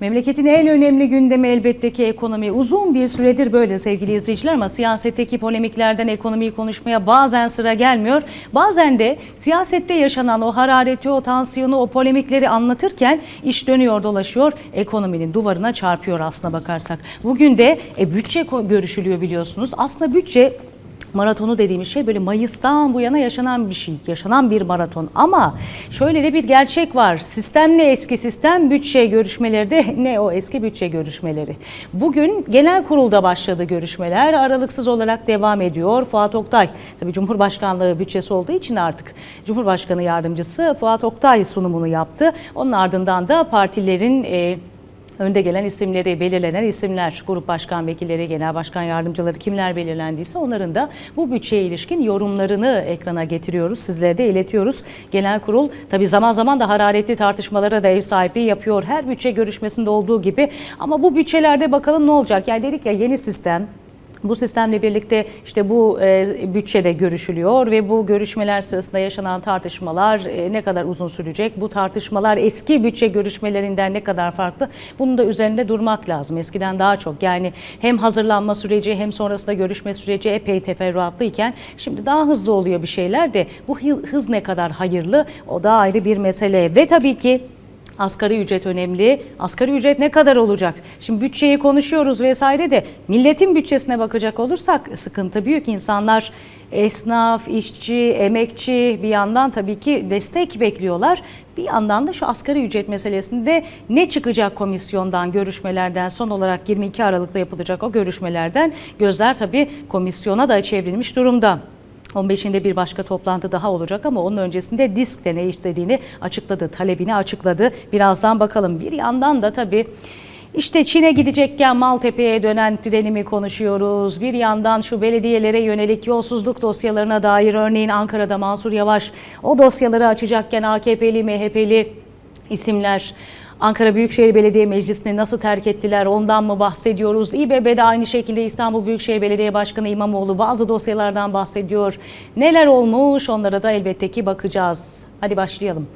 Memleketin en önemli gündemi elbette ki ekonomi. Uzun bir süredir böyle sevgili izleyiciler ama siyasetteki polemiklerden ekonomiyi konuşmaya bazen sıra gelmiyor. Bazen de siyasette yaşanan o harareti, o tansiyonu, o polemikleri anlatırken iş dönüyor dolaşıyor. Ekonominin duvarına çarpıyor aslına bakarsak. Bugün de e, bütçe görüşülüyor biliyorsunuz. Aslında bütçe maratonu dediğimiz şey böyle Mayıs'tan bu yana yaşanan bir şey, yaşanan bir maraton. Ama şöyle de bir gerçek var. Sistem ne eski sistem, bütçe görüşmeleri de ne o eski bütçe görüşmeleri. Bugün genel kurulda başladı görüşmeler, aralıksız olarak devam ediyor. Fuat Oktay, tabii Cumhurbaşkanlığı bütçesi olduğu için artık Cumhurbaşkanı Yardımcısı Fuat Oktay sunumunu yaptı. Onun ardından da partilerin... E, önde gelen isimleri, belirlenen isimler, grup başkan vekilleri, genel başkan yardımcıları kimler belirlendiyse onların da bu bütçeye ilişkin yorumlarını ekrana getiriyoruz. Sizlere de iletiyoruz. Genel kurul tabii zaman zaman da hararetli tartışmalara da ev sahipliği yapıyor. Her bütçe görüşmesinde olduğu gibi. Ama bu bütçelerde bakalım ne olacak? Yani dedik ya yeni sistem, bu sistemle birlikte işte bu e, bütçede görüşülüyor ve bu görüşmeler sırasında yaşanan tartışmalar e, ne kadar uzun sürecek? Bu tartışmalar eski bütçe görüşmelerinden ne kadar farklı? Bunun da üzerinde durmak lazım. Eskiden daha çok yani hem hazırlanma süreci hem sonrasında görüşme süreci epey teferruatlıyken şimdi daha hızlı oluyor bir şeyler de bu hı- hız ne kadar hayırlı o da ayrı bir mesele ve tabii ki Asgari ücret önemli. Asgari ücret ne kadar olacak? Şimdi bütçeyi konuşuyoruz vesaire de milletin bütçesine bakacak olursak sıkıntı büyük. İnsanlar esnaf, işçi, emekçi bir yandan tabii ki destek bekliyorlar. Bir yandan da şu asgari ücret meselesinde ne çıkacak komisyondan, görüşmelerden son olarak 22 Aralık'ta yapılacak o görüşmelerden gözler tabii komisyona da çevrilmiş durumda. 15'inde bir başka toplantı daha olacak ama onun öncesinde disk de ne istediğini açıkladı, talebini açıkladı. Birazdan bakalım. Bir yandan da tabii işte Çin'e gidecekken Maltepe'ye dönen trenimi konuşuyoruz. Bir yandan şu belediyelere yönelik yolsuzluk dosyalarına dair örneğin Ankara'da Mansur Yavaş o dosyaları açacakken AKP'li, MHP'li isimler Ankara Büyükşehir Belediye Meclisi'ni nasıl terk ettiler ondan mı bahsediyoruz? İBB'de aynı şekilde İstanbul Büyükşehir Belediye Başkanı İmamoğlu bazı dosyalardan bahsediyor. Neler olmuş onlara da elbette ki bakacağız. Hadi başlayalım.